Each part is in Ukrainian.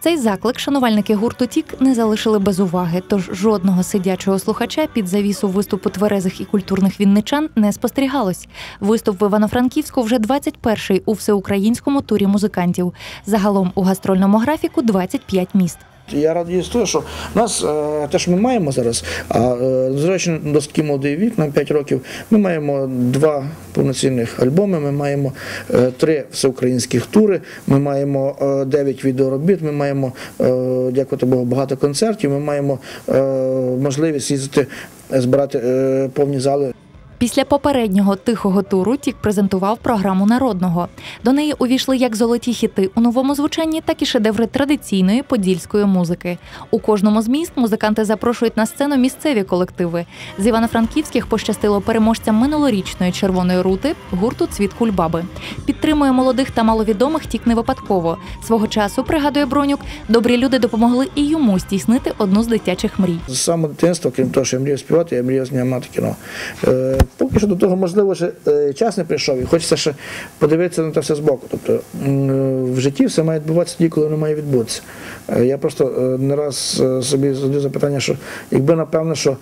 Цей заклик шанувальники гурту Тік не залишили без уваги, тож жодного сидячого слухача під завісу виступу тверезих і культурних вінничан не спостерігалось. Виступ в Івано-Франківську вже 21-й у всеукраїнському турі музикантів. Загалом у гастрольному графіку 25 міст. Я радий з того, що в нас е, те, що ми маємо зараз, а е, звичайно, досить молодий вік, нам 5 років, ми маємо два повноцінних альбоми, ми маємо е, три всеукраїнських тури, ми маємо е, 9 відеоробіт, ми маємо, дякувати Богу, багато концертів, ми маємо можливість їздити, збирати повні зали. Після попереднього тихого туру Тік презентував програму народного. До неї увійшли як золоті хіти у новому звучанні, так і шедеври традиційної подільської музики. У кожному з міст музиканти запрошують на сцену місцеві колективи. З Івано-Франківських пощастило переможцям минулорічної червоної рути гурту Цвіт кульбаби. Підтримує молодих та маловідомих тік не випадково. Свого часу пригадує Бронюк, добрі люди допомогли і йому здійснити одну з дитячих мрій. З самого дитинства, крім того, що я мріяв співати, я мріяв знімати кіно. Поки що до того, можливо, ще е, час не прийшов, і хочеться ще подивитися на це все збоку. Тобто е, в житті все має відбуватися тоді, коли воно має відбутися. Е, я просто не раз собі задаю запитання, що якби напевно, що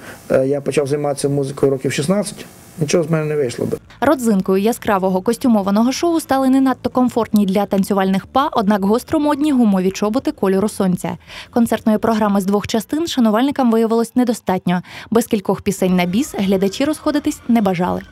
я почав займатися музикою років 16, нічого з мене не вийшло би. Родзинкою яскравого костюмованого шоу стали не надто комфортні для танцювальних па, однак гостромодні гумові чоботи кольору сонця. Концертної програми з двох частин шанувальникам виявилось недостатньо. Без кількох пісень на біс глядачі розходитись не бажали.